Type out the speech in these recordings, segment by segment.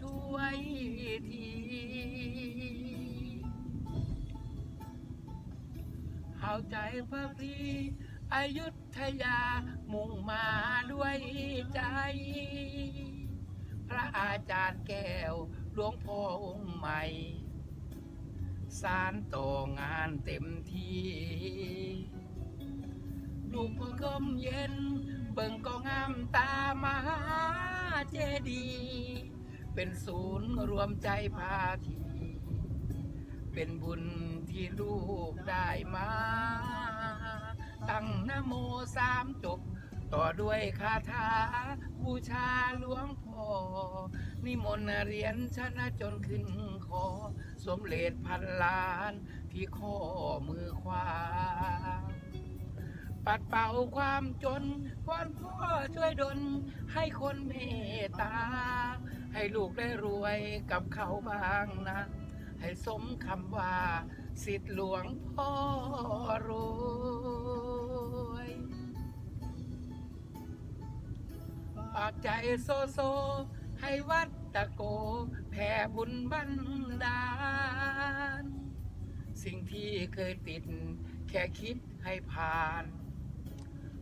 ช่วยทีเอาใจพระพรีอายุทยามุ่งมาด้วยใจ พระอาจารย์แก้วหลวงพ่อองค์ใหม่ สารต่องานเต็มที่ลูกพ่อก้มเย็น เบิ่งก็งามตามหาเจดีย์ เป็นศูนย์รวมใจพาที เป็นบุญที่ลูกได้มา ตั้งนโมสามจบ ต่อด้วยคาถาบูชาหลวงพ่อ นิมนต์เหรียญชนะจนขึ้นคอสมเหรียญพันล้านที่ข้อมือขวาปัดเป่าความจนวอนพ่อช่วยดลให้คนเมตตา ให้ลูกได้รวยกับเขาบ้างนะ ให้สมคำว่า สิทธิหลวงพ่อรวยปากใจโซโซ ให้วัดตะโก แผ่บุญบันดาล สิ่งที่เคยติด แค่คิดให้ผ่าน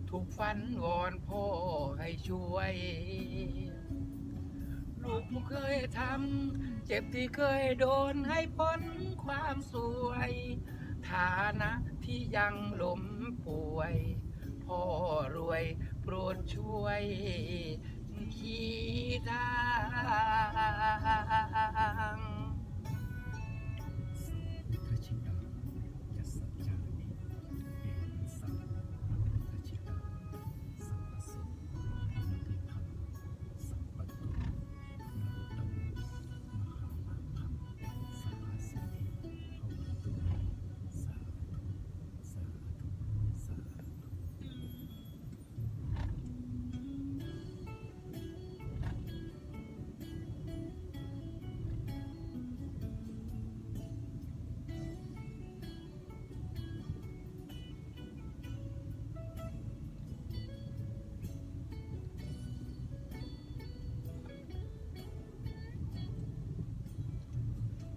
ถูกฝันวอนพ่อให้ช่วย ลูกเคยทำ เจ็บที่เคยโดนให้พ้นความสวย ฐานะที่ยังล้มป่วย พ่อรวยโปรดช่วยชี้ทาง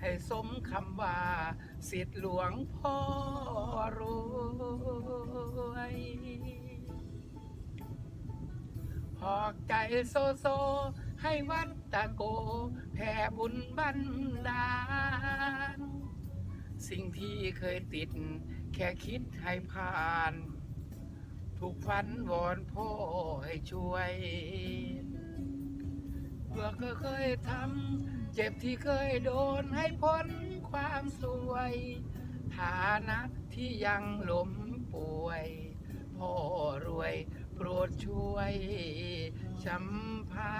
ให้สมคำว่า สิทธิหลวงพ่อรวยหอกใจโซโซ ให้วัดตะโก แผ่บุญบันดาล สิ่งที่เคยติด แค่คิดให้ผ่าน ถูกฝันวอนพ่อให้ช่วยเพื่อเคยทำ เจ็บที่เคยโดนให้พ้นความสวยฐานะที่ยังล้มป่วย พ่อรวยโปรดช่วยชำพา